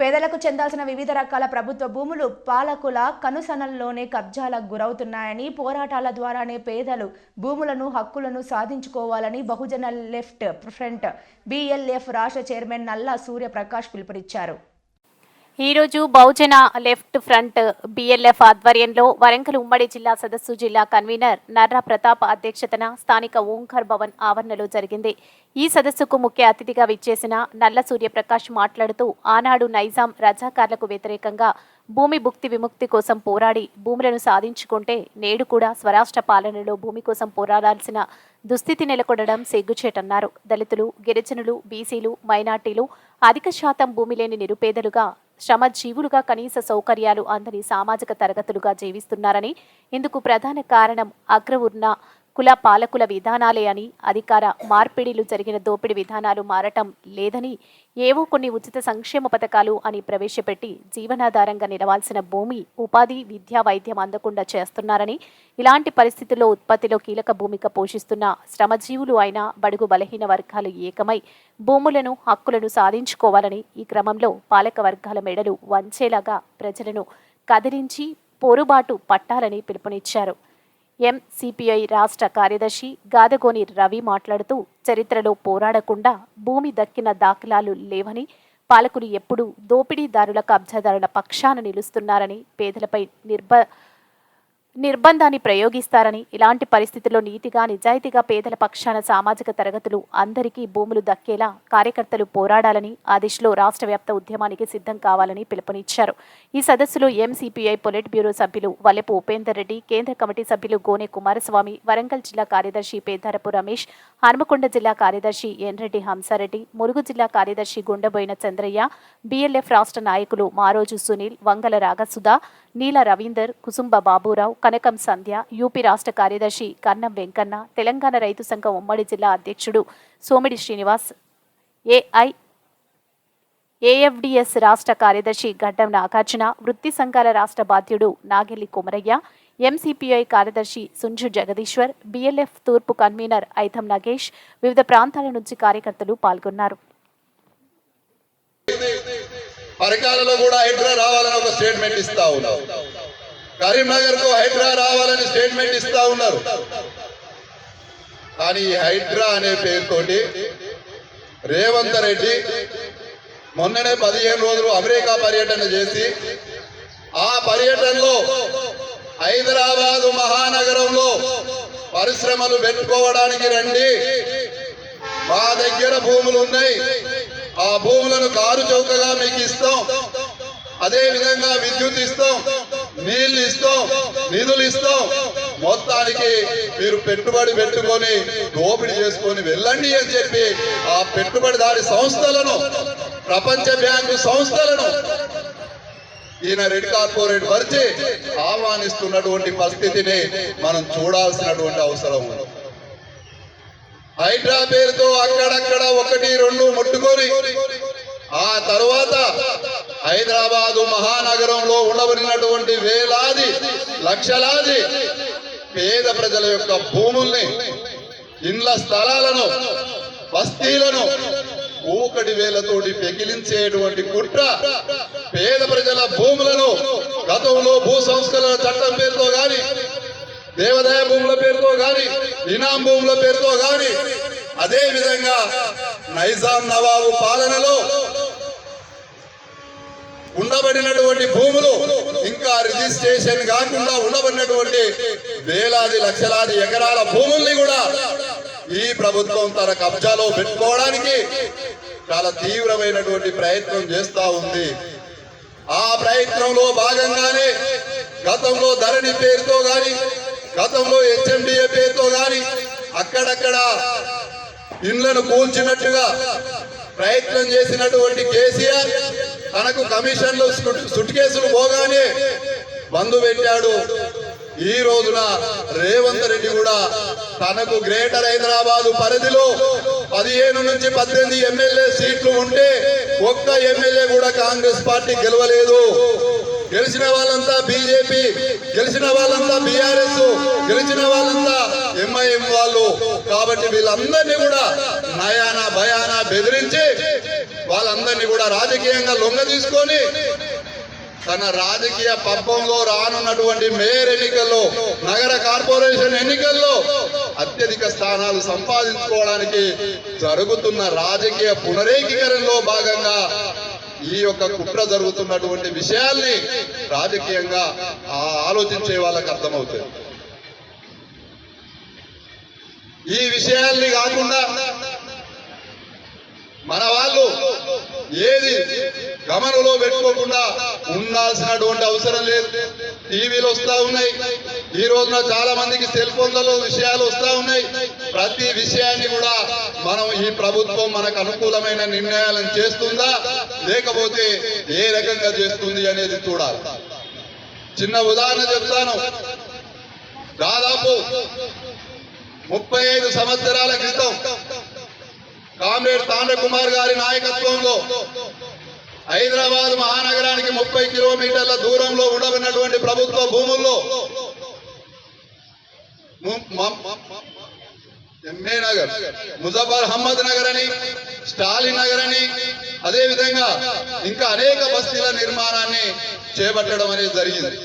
పేదలకు చెందాల్సిన వివిధ రకాల ప్రభుత్వ భూములు పాలకుల కనుసనల్లోనే కబ్జాలకు గురవుతున్నాయని పోరాటాల ద్వారానే పేదలు భూములను హక్కులను సాధించుకోవాలని బహుజన లెఫ్ట్ ఫ్రంట్ బీఎల్ఎఫ్ రాష్ట్ర చైర్మన్ నల్లా సూర్యప్రకాష్ పిలుపునిచ్చారు. ఈరోజు బహుజన లెఫ్ట్ ఫ్రంట్ బిఎల్ఎఫ్ ఆధ్వర్యంలో వరంగల్ ఉమ్మడి జిల్లా సదస్సు జిల్లా కన్వీనర్ నర్రా ప్రతాప్ అధ్యక్షతన స్థానిక ఓంకార్ భవన్ ఆవరణలో జరిగింది. ఈ సదస్సుకు ముఖ్య అతిథిగా విచ్చేసిన నల్ల సూర్యప్రకాష్ మాట్లాడుతూ ఆనాడు నైజాం రజాకార్లకు వ్యతిరేకంగా భూమి భుక్తి విముక్తి కోసం పోరాడి భూములను సాధించుకుంటే నేడు కూడా స్వరాష్ట్ర పాలనలో భూమి కోసం పోరాడాల్సిన దుస్థితి నెలకొనడం సిగ్గుచేటన్నారు. దళితులు గిరిజనులు బీసీలు మైనార్టీలు అధిక శాతం భూమి లేని నిరుపేదలుగా శ్రమజీవులుగా కనీస సౌకర్యాలు అందని సామాజిక తరగతులుగా జీవిస్తున్నారని ఇందుకు ప్రధాన కారణం అగ్ర ఉన్న కుల పాలకుల విధానాలే అని అధికార మార్పిడిలు జరిగిన దోపిడీ విధానాలు మారటం లేదని ఏవో కొన్ని ఉచిత సంక్షేమ పథకాలు అని ప్రవేశపెట్టి జీవనాధారంగా నిలవాల్సిన భూమి ఉపాధి విద్యా వైద్యం అందకుండా చేస్తున్నారని ఇలాంటి పరిస్థితుల్లో ఉత్పత్తిలో కీలక భూమిక పోషిస్తున్న శ్రమజీవులు అయిన బడుగు బలహీన వర్గాలు ఏకమై భూములను హక్కులను సాధించుకోవాలని ఈ క్రమంలో పాలక వర్గాల మెడలు వంచేలాగా ప్రజలను కదిలించి పోరుబాటు పట్టాలని పిలుపునిచ్చారు. ఎంసిపిఐ రాష్ట్ర కార్యదర్శి గాదగోని రవి మాట్లాడుతూ చరిత్రలో పోరాడకుండా భూమి దక్కిన దాఖలాలు లేవని పాలకులు ఎప్పుడూ దోపిడీదారుల కబ్జాదారుల పక్షాన నిలుస్తున్నారని పేదలపై నిర్భ నిర్బంధాన్ని ప్రయోగిస్తారని ఇలాంటి పరిస్థితుల్లో నీతిగా నిజాయితీగా పేదల పక్షాన సామాజిక తరగతులు అందరికీ భూములు దక్కేలా కార్యకర్తలు పోరాడాలని ఆ దిశలో రాష్ట్ర వ్యాప్త ఉద్యమానికి సిద్ధం కావాలని పిలుపునిచ్చారు. ఈ సదస్సులో ఎంసీపీఐ పొలిట్ బ్యూరో సభ్యులు వలెపు ఉపేందర్ రెడ్డి కేంద్ర కమిటీ సభ్యులు గోనె కుమారస్వామి వరంగల్ జిల్లా కార్యదర్శి పేదారపు రమేష్ హన్మకొండ జిల్లా కార్యదర్శి ఎన్రెడ్డి హంసారెడ్డి మురుగు జిల్లా కార్యదర్శి గుండబోయిన చంద్రయ్య బీఎల్ఎఫ్ రాష్ట్ర నాయకులు మారోజు సునీల్ వంగల రాగసుధ నీల రవీందర్ కుసుంబ బాబురావు కనకం సంధ్య యూపీ రాష్ట్ర కార్యదర్శి కన్నం వెంకన్న తెలంగాణ రైతు సంఘం ఉమ్మడి జిల్లా అధ్యక్షుడు సోమిడి శ్రీనివాస్ ఏఐ ఏఎఫ్డిఎస్ రాష్ట్ర కార్యదర్శి గడ్డం నాగార్జున వృత్తి సంఘాల రాష్ట్ర బాధ్యుడు నాగెల్లి కుమరయ్య ఎంసీపీఐ కార్యదర్శి సుంజు జగదీశ్వర్ బిఎల్ఎఫ్ తూర్పు కన్వీనర్ ఐథం నగేష్ వివిధ ప్రాంతాల నుంచి కార్యకర్తలు పాల్గొన్నారు. పరికాలలో కూడా హైడ్రా రావాలని ఒక స్టేట్మెంట్ ఇస్తా ఉన్నావు కరీంనగర్కు హైడ్రా రావాలని స్టేట్మెంట్ ఇస్తా ఉన్నారు. కానీ ఈ హైడ్రా అనే పేరుతోటి రేవంత్ రెడ్డి మొన్ననే పదిహేను రోజులు అమెరికా పర్యటన చేసి ఆ పర్యటనలో హైదరాబాదు మహానగరంలో పరిశ్రమలు పెట్టుకోవడానికి రండి. మా దగ్గర భూములు ఉన్నాయి. ఆ భూములను కారు చౌకగా మీకు ఇస్తాం. అదే విధంగా విద్యుత్ ఇస్తాం. నీళ్ళు ఇస్తాం నిధులు ఇస్తాం మొత్తానికి మీరు పెట్టుబడి పెట్టుకొని దోపిడీ చేసుకొని వెళ్ళండి అని చెప్పి ఆ పెట్టుబడిదారి సంస్థలను ప్రపంచ బ్యాంకు సంస్థలను ఈయన రెడ్ కార్పొరేట్ పరిచి ఆహ్వానిస్తున్నటువంటి పరిస్థితిని మనం చూడాల్సినటువంటి అవసరం ఉంది. హైడ్రా పేరుతో అక్కడక్కడ ఒకటి రెండు ముట్టుకొని ఆ తర్వాత హైదరాబాదు మహానగరంలో ఉండబడినటువంటి వేలాది లక్షలాది పేద ప్రజల యొక్క భూముల్ని ఇండ్ల స్థలాలను బస్తీలను ఊకటి వేలతోటి పెకిలించేటువంటి కుట్ర పేద ప్రజల భూములను గతంలో భూ సంస్కరణ చట్టం పేరుతో గాని దేవదాయ భూముల పేరుతో గాని ఇనాం భూముల పేరుతో గాని అదే విధంగా నైజాం నవాబు పాలనలో ఉండబడినటువంటి భూములు ఇంకా రిజిస్ట్రేషన్ కాకుండా ఉండబడినటువంటి వేలాది లక్షలాది ఎకరాల భూముల్ని కూడా ఈ ప్రభుత్వం తన కబ్జాలో పెట్టుకోవడానికి చాలా తీవ్రమైనటువంటి ప్రయత్నం చేస్తా ఉంది. ఆ ప్రయత్నంలో భాగంగానే గతంలో ధరణి పేరుతో గాని గతంలో హెచ్ఎండిఏ పేరుతో గాని అక్కడక్కడ ఇండ్లను కూల్చినట్టుగా ప్రయత్నం చేసినటువంటి కేసీఆర్ తనకు కమిషన్లు సుట్కేసులు పోగానే బంధు పెట్టాడు. ఈ రోజున రేవంత్ రెడ్డి కూడా తనకు గ్రేటర్ హైదరాబాదు పరిధిలో పదిహేను నుంచి పద్దెనిమిది ఎమ్మెల్యే సీట్లు ఉంటే ఒక్క ఎమ్మెల్యే కూడా కాంగ్రెస్ పార్టీ గెలవలేదు. గెలిచిన వాళ్ళంతా బీజేపీ గెలిచిన వాళ్ళంతా బీఆర్ఎస్ గెలిచిన వాళ్ళంతా ఎంఐఎం వాళ్ళు. కాబట్టి వీళ్ళందరినీ కూడా నయానా భయానా బెదిరించి వాళ్ళందరినీ కూడా రాజకీయంగా లొంగ తీసుకొని తన రాజకీయ పబ్బంలో రానున్నటువంటి మేయర్ ఎన్నికల్లో నగర కార్పొరేషన్ ఎన్నికల్లో అత్యధిక స్థానాలు సంపాదించుకోవడానికి జరుగుతున్న రాజకీయ పునరేకీకరణలో భాగంగా ఈ యొక్క కుట్ర జరుగుతున్నటువంటి విషయాల్ని రాజకీయంగా ఆ ఆలోచించే వాళ్ళకి అర్థమవుతుంది. ఈ విషయాల్ని కాకుండా మన వాళ్ళు ఏది గమనంలో పెట్టుకోకుండా ఉండాల్సినటువంటి అవసరం లేదు. టీవీలు వస్తా ఉన్నాయి. ఈ రోజున చాలా మందికి సెల్ ఫోన్లలో విషయాలు వస్తా ఉన్నాయి. ప్రతి విషయాన్ని కూడా మనం ఈ ప్రభుత్వం మనకు అనుకూలమైన నిర్ణయాలను చేస్తుందా? లేకపోతే ఏ రకంగా చేస్తుంది అనేది చూడాలి. చిన్న ఉదాహరణ చెప్తాను. దాదాపు ముప్పై ఐదు సంవత్సరాల క్రితం కామ్రేడ్ తాండ్ర కుమార్ గారి నాయకత్వంలో హైదరాబాద్ మహానగరానికి ముప్పై కిలోమీటర్ల దూరంలో ఉండబడినటువంటి ప్రభుత్వ భూముల్లో ఎంఏ నగర్ ముజఫర్ అహ్మద్ నగర్ అని స్టాలిన్ నగర్ అని అదేవిధంగా ఇంకా అనేక బస్తీల నిర్మాణాన్ని చేపట్టడం అనేది జరిగింది.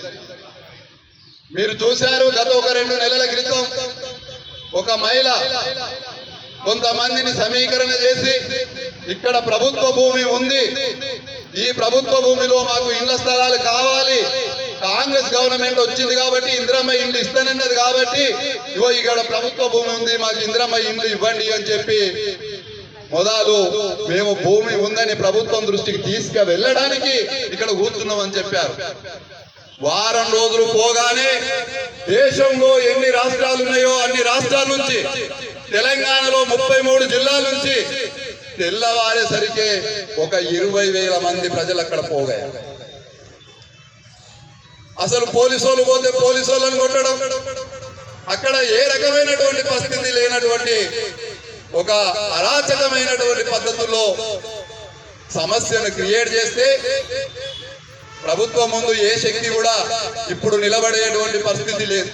మీరు చూశారు గత ఒక రెండు నెలల క్రితం ఒక మహిళ కొంతమందిని సమీకరణ చేసి ఇక్కడ ప్రభుత్వ భూమి ఉంది. ఈ ప్రభుత్వ భూమిలో మాకు ఇళ్ళ స్థలాలు కావాలి. కాంగ్రెస్ గవర్నమెంట్ వచ్చింది కాబట్టి ఇందిరమ్మ ఇండ్లు ఇస్తానన్నది కాబట్టి ఇగో ఇక్కడ ప్రభుత్వ భూమి ఉంది మాకు ఇందిరమ్మ ఇండ్లు ఇవ్వండి అని చెప్పి మొదలు మేము భూమి ఉందని ప్రభుత్వం దృష్టికి తీసుకు వెళ్ళడానికి ఇక్కడ కూర్చున్నాం అని చెప్పారు. వారం రోజులు పోగానే దేశంలో ఎన్ని రాష్ట్రాలు ఉన్నాయో అన్ని రాష్ట్రాల నుంచి తెలంగాణలో ముప్పై మూడు జిల్లాల నుంచి తెల్లవారేసరికి ఒక ఇరవై వేల మంది ప్రజలు అక్కడ పోగారు అసలు పోలీసు పోతే పోలీసు వాళ్ళని కొట్టడం అక్కడ ఏ రకమైనటువంటి పరిస్థితి లేనటువంటి ఒక అరాచకమైనటువంటి పద్ధతుల్లో సమస్యను క్రియేట్ చేస్తే ప్రభుత్వం ముందు ఏ శక్తి కూడా ఇప్పుడు నిలబడేటువంటి పరిస్థితి లేదు.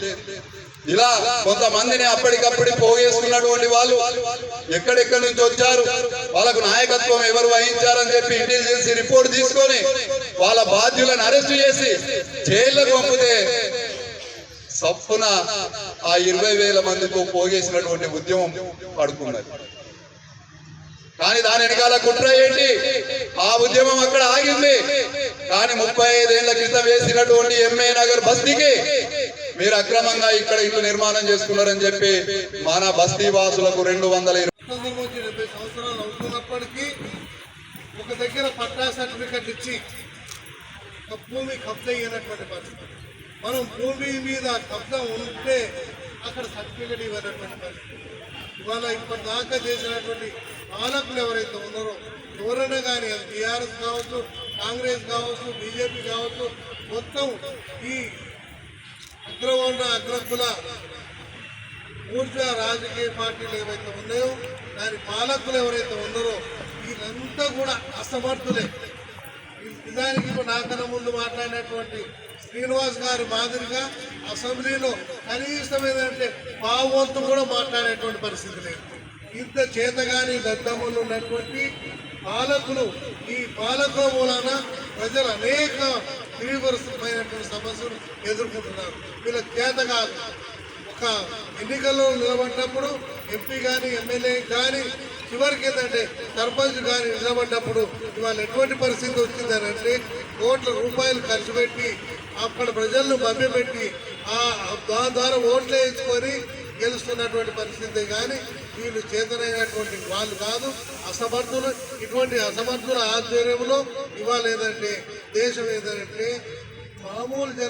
ఇలా కొంతమందిని అప్పటికప్పుడు పోగేసుకున్నటువంటి వాళ్ళు ఎక్కడెక్కడి నుంచి వచ్చారు? వాళ్ళకు నాయకత్వం ఎవరు వహించారని చెప్పి ఇంటెలిజెన్స్ రిపోర్ట్ తీసుకొని వాళ్ళ బాధ్యులను అరెస్ట్ చేసి జైళ్ళకు పంపితే సప్పున ఆ ఇరవై వేల మందితో పోగేసినటువంటి ఉద్యమం పడుకున్నది. కానీ దాని వెనకాల కుట్ర ఏంటి? ఆ ఉద్యమం అక్కడ ఆగింది. కానీ ముప్పై ఐదేళ్ళ క్రితం వేసినటువంటి ఎంఏ నగర్ బస్తీకి మీరు అక్రమంగా ఇక్కడ ఇల్లు నిర్మాణం చేసుకున్నారని చెప్పి మన బస్తీ వాసులకు రెండు వందల ఇరవై సంవత్సరాలు అవుతున్నప్పటికీ ఒక దగ్గర పట్టా సర్టిఫికెట్ ఇచ్చి భూమి కబ్జా అయినటువంటి పరిస్థితి. మనం భూమి మీద కబ్జా ఉంటే అక్కడ సర్టిఫికెట్ ఇవ్వనటువంటి పరిస్థితి. ఇవాళ ఇప్పటిదాకా చేసినటువంటి పాలకులు ఎవరైతే ఉన్నారో ఎవరైనా కానీ టీఆర్ఎస్ కావచ్చు కాంగ్రెస్ కావచ్చు బీజేపీ కావచ్చు మొత్తం ఈ అగ్రవర్ణ అగ్రకుల ఊర్జా రాజకీయ పార్టీలు ఏవైతే ఉన్నాయో దాని పాలకులు ఎవరైతే ఉన్నారో వీళ్ళంతా కూడా అసమర్థులే. నిజానికి నాకన్నా ముందు మాట్లాడినటువంటి శ్రీనివాస్ గారి మాదిరిగా అసెంబ్లీలో కనీసం ఏంటంటే పావంతు కూడా మాట్లాడేటువంటి పరిస్థితి లేదు. ఇంత చేతగాని దద్దమ్మలు ఉన్నటువంటి పాలకులు ఈ పాలకుల మూలాన ప్రజలు అనేక తీవ్రమైనటువంటి సమస్యలు ఎదుర్కొంటున్నారు. వీళ్ళకి చేత కాదు ఒక ఎన్నికల్లో నిలబడినప్పుడు ఎంపీ కానీ ఎమ్మెల్యే కానీ చివరికి ఏంటంటే సర్పంచ్ కానీ నిలబడ్డప్పుడు ఇవాళ ఎటువంటి పరిస్థితి వచ్చిందని అంటే కోట్ల రూపాయలు ఖర్చు పెట్టి అక్కడ ప్రజలను మభ్యపెట్టి ఆ దాని ద్వారా ఓట్లు వేసుకొని గెలుస్తున్నటువంటి పరిస్థితి కానీ వీళ్ళు చేతనైనటువంటి వాళ్ళు కాదు. అసమర్థులు ఇటువంటి అసమర్థుల ఆధ్వర్యంలో ఇవాళ ఏదంటే ದೇಶವೇದರಲ್ಲಿ ಮಾಮೂಲು ಜನ